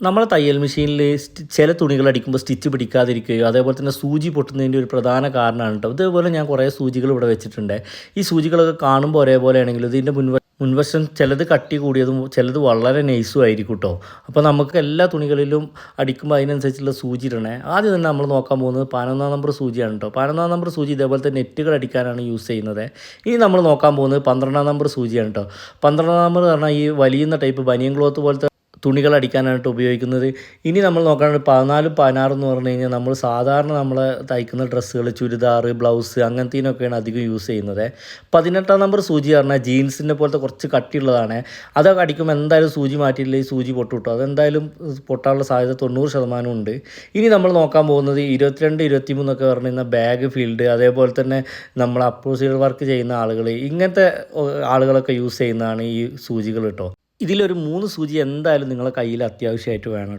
നമ്മളെ തയ്യൽ മെഷീനിൽ ചില തുണികൾ അടിക്കുമ്പോൾ സ്റ്റിച്ച് പിടിക്കാതിരിക്കുകയോ അതേപോലെ തന്നെ സൂചി പൊട്ടുന്നതിന്റെ ഒരു പ്രധാന കാരണമാണ് കേട്ടോ ഇതേപോലെ ഞാൻ കുറേ സൂചികൾ ഇവിടെ വെച്ചിട്ടുണ്ട്. ഈ സൂചികളൊക്കെ കാണുമ്പോൾ ഒരേപോലെ ആണെങ്കിലും ഇതിന്റെ മുൻവ മുൻവശം ചിലത് കട്ടി കൂടിയതും ചിലത് വളരെ നൈസും ആയിരിക്കും കേട്ടോ അപ്പോൾ നമുക്ക് എല്ലാ തുണികളിലും അടിക്കുമ്പോൾ അതിനനുസരിച്ചുള്ള സൂചി ഇടണേ. ആദ്യം തന്നെ നമ്മൾ നോക്കാൻ പോകുന്നത് പതിനൊന്നാം നമ്പർ സൂചിയാണ് കേട്ടോ പതിനൊന്നാം നമ്പർ സൂചി ഇതേപോലെ തന്നെ നെറ്റുകൾ അടിക്കാനാണ് യൂസ് ചെയ്യുന്നത്. ഇനി നമ്മൾ നോക്കാൻ പോകുന്നത് പന്ത്രണ്ടാം നമ്പർ സൂചിയാണ് കേട്ടോ പന്ത്രണ്ടാം നമ്പർ പറഞ്ഞാൽ ഈ വലിയുന്ന ടൈപ്പ് ബനിയൻ ക്ലോത്ത് പോലത്തെ തുണികൾ അടിക്കാനായിട്ട് ഉപയോഗിക്കുന്നത്. ഇനി നമ്മൾ നോക്കുകയാണെങ്കിൽ പതിനാലും പതിനാറും എന്ന് പറഞ്ഞു കഴിഞ്ഞാൽ നമ്മൾ സാധാരണ നമ്മൾ തയ്ക്കുന്ന ഡ്രസ്സുകൾ ചുരിദാർ ബ്ലൗസ് അങ്ങനത്തേനൊക്കെയാണ് അധികം യൂസ് ചെയ്യുന്നത്. പതിനെട്ടാം നമ്പർ സൂചി പറഞ്ഞാൽ ജീൻസിന്റെ പോലത്തെ കുറച്ച് കട്ടിയുള്ളതാണ്. അതൊക്കെ അടിക്കുമ്പോൾ എന്തായാലും സൂചി മാറ്റിയില്ലെങ്കിൽ സൂചി പൊട്ടു കിട്ടും അതെന്തായാലും പൊട്ടാനുള്ള സാധ്യത തൊണ്ണൂറ് ശതമാനം ഉണ്ട്. ഇനി നമ്മൾ നോക്കാൻ പോകുന്നത് ഇരുപത്തിരണ്ട് ഇരുപത്തിമൂന്നൊക്കെ പറഞ്ഞു കഴിഞ്ഞാൽ ബാഗ് ഫീൽഡ് അതേപോലെ തന്നെ നമ്മൾ അപ്രോസീഡർ വർക്ക് ചെയ്യുന്ന ആളുകൾ ഇങ്ങനത്തെ ആളുകളൊക്കെ യൂസ് ചെയ്യുന്നതാണ് ഈ സൂചികൾ കേട്ടോ. ഇതിലൊരു മൂന്ന് സൂചി എന്തായാലും നിങ്ങളെ കയ്യിൽ അത്യാവശ്യമായിട്ട് വേണം.